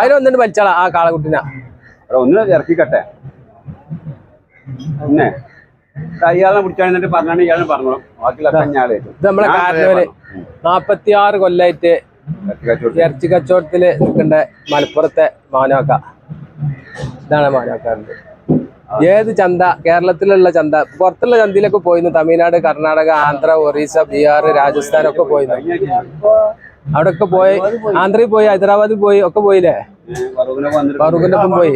അതിനൊന്നിട്ട് വലിച്ചാളാ ആ കാളക്കുട്ടിനെ. ഒന്ന് ഇറക്കിക്കട്ടെ. പിന്നെ ഇയാളെ പിടിച്ചാണെന്നിട്ട് പറഞ്ഞാണ് ഇയാളെ പറഞ്ഞോളൂ ബാക്കിയുള്ള ഞാളെ ഇത് നമ്മളെ കാരണവര് നാപ്പത്തി ആറ് കൊല്ലായിട്ട് ഇറച്ചി കച്ചവടത്തിൽ നിൽക്കേണ്ട മലപ്പുറത്തെ മാനാക്ക. ഇതാണ് മാനാക്കാറുണ്ട് ഏത് ചന്ത? കേരളത്തിലുള്ള ചന്ത. പുറത്തുള്ള ചന്തയിലൊക്കെ പോയിരുന്നു. തമിഴ്നാട് കർണാടക ആന്ധ്ര ഒറീസ ബീഹാർ രാജസ്ഥാൻ ഒക്കെ പോയിരുന്നു അവിടെ ഒക്കെ പോയി ആന്ധ്രയിൽ പോയി ഹൈദരാബാദിൽ പോയി ഒക്കെ പോയില്ലേ? ഫറൂഖിന്റെ പോയി.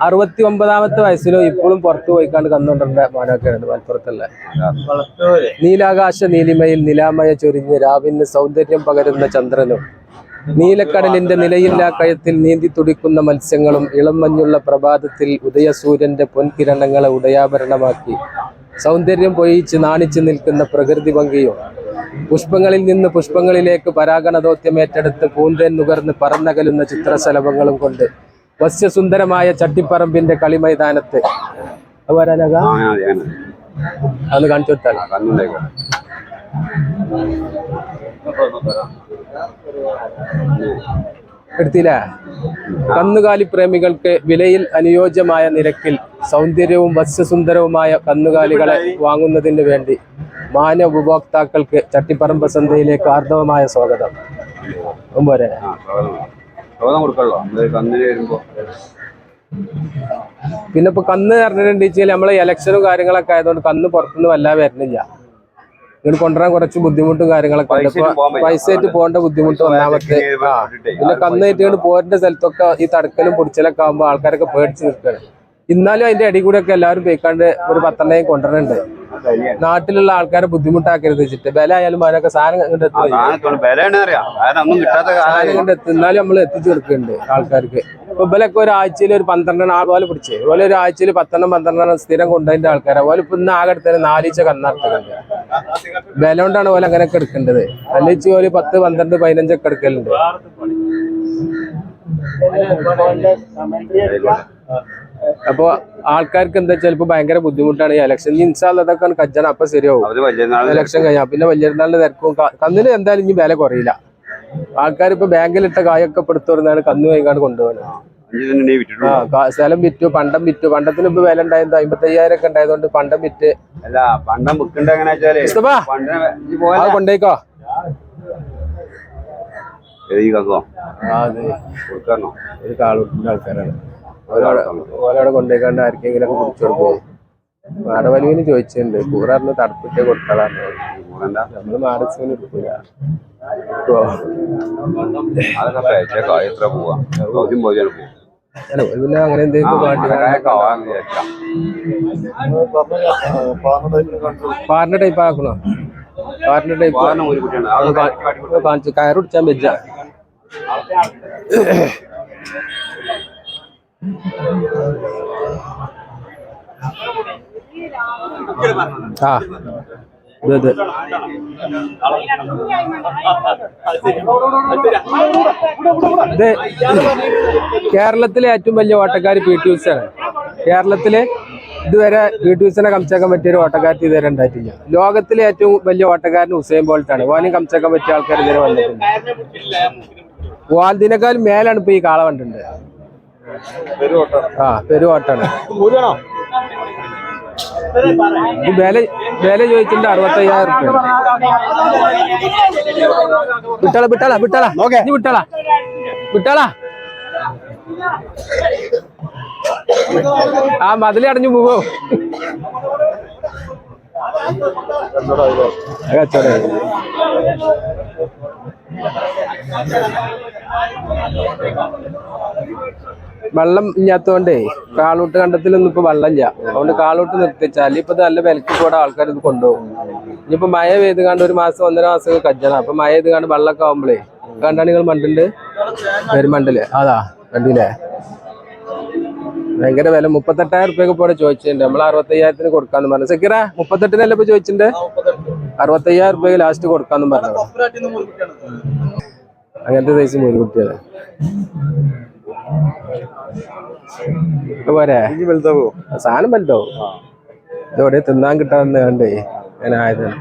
അറുപത്തി ഒമ്പതാമത്തെ വയസ്സിലും ഇപ്പോഴും പുറത്തു പോയിക്കാണ്ട് കന്നുകൊണ്ടിരുന്ന മാനാക്കാരുണ്ട് മലപ്പുറത്തുള്ള നീലാകാശ നീലിമയിൽ നിലാമയ ചൊരിഞ്ഞ് രാവിന് സൗന്ദര്യം പകരുന്ന ചന്ദ്രനും നീലക്കടലിന്റെ നിലയില്ലാ കയത്തിൽ നീന്തി തുടിക്കുന്ന മത്സ്യങ്ങളും ഇളം മഞ്ഞുള്ള പ്രഭാതത്തിൽ ഉദയസൂര്യന്റെ പൊൻകിരണങ്ങളെ ഉദയാഭരണമാക്കി. സൗന്ദര്യം പൊയിച്ച് നാണിച്ചു നിൽക്കുന്ന പ്രകൃതി ഭംഗിയും പുഷ്പങ്ങളിൽ നിന്ന് പുഷ്പങ്ങളിലേക്ക് പരാഗണദൗത്യം ഏറ്റെടുത്ത് പൂന്തേൻ നുകർന്ന് പറന്നകലുന്ന ചിത്രശലഭങ്ങളും കൊണ്ട് വസ്യസുന്ദരമായ ചട്ടിപ്പറമ്പിന്റെ കളിമൈതാനത്ത്. വരാനാകാ. കാണിച്ചു കൊടുത്താൽ എടുത്തില്ലേ? കന്നുകാലി പ്രേമികൾക്ക് വിലയിൽ അനുയോജ്യമായ നിരക്കിൽ സൗന്ദര്യവും വസ്യസുന്ദരവുമായ കന്നുകാലികളെ വാങ്ങുന്നതിന് വേണ്ടി. മാന്യ ഉപഭോക്താക്കൾക്ക് ചട്ടിപ്പറമ്പ് സന്ധ്യയിലേക്ക് ആർദ്രവമായ സ്വാഗതം. അതും പോരെ കൊടുക്കല്ലോ കന്നിന് വരുമ്പോ പിന്നെ ഇപ്പൊ കന്ന് പറഞ്ഞിട്ടുണ്ടെങ്കിൽ നമ്മളെ ഇലക്ഷനും കാര്യങ്ങളൊക്കെ ആയതുകൊണ്ട് കന്ന് പുറത്തുനിന്ന് വല്ലാതെ വരുന്നില്ല. ഇങ്ങോട്ട് കൊണ്ടുവരാൻ കുറച്ച് ബുദ്ധിമുട്ടും കാര്യങ്ങളൊക്കെ ഉണ്ട്. പൈസ ആയിട്ട് പോകേണ്ട ബുദ്ധിമുട്ട് ഒന്നാമത്തെ ആ പിന്നെ കന്നായിട്ട് ഇങ്ങോട്ട് പോരേണ്ട സ്ഥലത്തൊക്കെ ഈ തടക്കലും പൊടിച്ചലൊക്കെ ആകുമ്പോൾ ആൾക്കാരൊക്കെ പേടിച്ച് നിൽക്കുകയാണ് ഇന്നാലും അതിന്റെ അടി കൂടെ ഒക്കെ എല്ലാവരും പേക്കാണ്ട് ഒരു പത്തെണ്ണയും കൊണ്ടുവരുന്നുണ്ട് നാട്ടിലുള്ള ആൾക്കാരെ ബുദ്ധിമുട്ടാക്കരുത് വെച്ചിട്ട്. വില ആയാലും അതിനൊക്കെ സാധനം കണ്ട് സാധനം ഇങ്ങോട്ട് നമ്മൾ എത്തിച്ചു കൊടുക്കുന്നുണ്ട് ആൾക്കാർക്ക്. ഇപ്പൊ ഇവലൊക്കെ ഒരാഴ്ചയിൽ ഒരു പന്ത്രണ്ടെണ്ണം ആൾ പോലെ പിടിച്ചേ. ഇവലെ ഒരു ആഴ്ചയിൽ പത്തെണ്ണം പന്ത്രണ്ടെണ്ണം സ്ഥിരം കൊണ്ടതിന്റെ ആൾക്കാരെ. പോലെ ഇപ്പൊ ഇന്ന് ആകെ എടുത്തത് നാലീച്ച കന്നർത്ഥമുണ്ട് വില കൊണ്ടാണ് പോലെ അങ്ങനെയൊക്കെ എടുക്കേണ്ടത്. അല്ലെങ്കിൽ ഒരു പത്ത് പന്ത്രണ്ട് പതിനഞ്ചൊക്കെ എടുക്കലുണ്ട്. അപ്പൊ ആൾക്കാർക്ക് എന്താ വെച്ചാൽ ഇപ്പൊ ഭയങ്കര ബുദ്ധിമുട്ടാണ്. ഈ ഇലക്ഷൻ ഇൻഷാല്ല അതൊക്കെ കജ്ജണം. അപ്പൊ ശരിയാവും. ഇലക്ഷൻ കഴിഞ്ഞാൽ പിന്നെ വലിയനാളിന്റെ തിരക്കും. കന്നിന് എന്തായാലും ഇനി വില കുറയില്ല. ആൾക്കാർ ഇപ്പൊ ബാങ്കിലിട്ട കായൊക്കെ പെടുത്തുറന്നാണ് കന്നു വാങ്ങിക്കാണ്ട് കൊണ്ടുപോകുന്നത് ആ സ്ഥലം വിറ്റു പണ്ടം വിറ്റു. പണ്ടത്തിന് ഇപ്പൊ വില ഉണ്ടായത് അമ്പത്തയ്യായിരം ഒക്കെ ഉണ്ടായതുകൊണ്ട് പണ്ടം വിറ്റ്. കൊണ്ടേക്കോ ഒരു കാളുണ്ട് ആൾക്കാരാണ്. ഓരോടെ കൊണ്ടേക്കാണ്ട് ആർക്കെങ്കിലും ഒക്കെ കുടിച്ചു കൊടുക്കും മാടവലുവിന് ചോദിച്ചിട്ടുണ്ട്. കൂറന്ന് തടുപ്പിട്ട് കൊടുത്തതാണ് നമ്മൾ മാടസിന് എടുക്കില്ല പിന്നെ അങ്ങനെ എന്തെങ്കിലും പാറിന്റെ ടൈപ്പ് ആക്കണോ? പാറിന്റെ ടൈപ്പ് പോകാനും ഒരു കുട്ടിയാണ് അവിടെ കാട്ടി കാണിച്ചു കയറ് പിടിച്ചാൻ വെച്ച ആ ഇത് ഇത്. കേരളത്തിലെ ഏറ്റവും വലിയ ഓട്ടക്കാർ പി ടി ഉസാണ് കേരളത്തിലെ ഇതുവരെ പി ടി ഉസിനെ കംചാക്കാൻ പറ്റിയ ഒരു ഓട്ടക്കാരത്തി ഇതുവരെ ഉണ്ടായിട്ടില്ല. ലോകത്തിലെ ഏറ്റവും വലിയ ഓട്ടക്കാരൻ ഉസൈൻ ബോൾട്ടാണ്. ഓനും കംചാക്കാൻ പറ്റിയ ആൾക്കാർ ഇതുവരെ വന്നിട്ടുണ്ട് വാൽദിനേക്കാൾ മേലാണ് ഇപ്പൊ ഈ കാള കണ്ടിട്ടുണ്ട്. ആ പെരുവോട്ടാണ് വില വില ചോദിച്ചിട്ടുണ്ട് അറുപത്തയ്യായിരം റുപ്യ. വിട്ടാളാ വിട്ടാളാ വിട്ടാളാ. നീ വിട്ടാളാ. വിട്ടാളാ. ആ മതിൽ അടഞ്ഞു പോവോ. അത് കച്ചവടമായി. വെള്ളം ഇല്ലാത്തതുകൊണ്ടേ കാളൂട്ട് കണ്ടത്തിലൊന്നും ഇപ്പൊ വെള്ളമില്ല. അതുകൊണ്ട് കാളൂട്ട് നിർത്തിച്ചാൽ ഇപ്പൊ നല്ല വിലക്ക് കൂടെ ആൾക്കാർ ഇത് കൊണ്ടുപോകും. ഇനിയിപ്പോ മഴ പെയ്ത് കണ്ട് ഒരു മാസം ഒന്നര മാസം കജ്ജണം. അപ്പൊ മഴ പെയ്ത് കണ്ട് വെള്ളമൊക്കെ ആവുമ്പളേ കണ്ടാണ് നിങ്ങൾ മണ്ടുണ്ട്? പെരുമണ്ടല്ലേ അതാ കണ്ടില്ലേ? ഭയങ്കര വില. മുപ്പത്തെട്ടായിരം റുപ്യൊക്കെ പോലെ ചോദിച്ചിട്ടുണ്ട്. നമ്മൾ അറുപത്തയ്യായിരത്തിന് കൊടുക്കാന്ന് പറഞ്ഞു. സെക്കിറ മുപ്പത്തെട്ടിനല്ലേ ഇപ്പൊ ചോദിച്ചിട്ടുണ്ട്? അറുപത്തയ്യായിരം റുപ്യക്ക് ലാസ്റ്റ് കൊടുക്കാന്നും പറഞ്ഞു. അങ്ങനത്തെ സൈസ് മുൻകുട്ടിയാണ് പോരെ? സാധനം വലുതാവും. ഇതോടെ തിന്നാൻ കിട്ടാന്ന് കണ്ടേ ഞാൻ ആയതാണ്.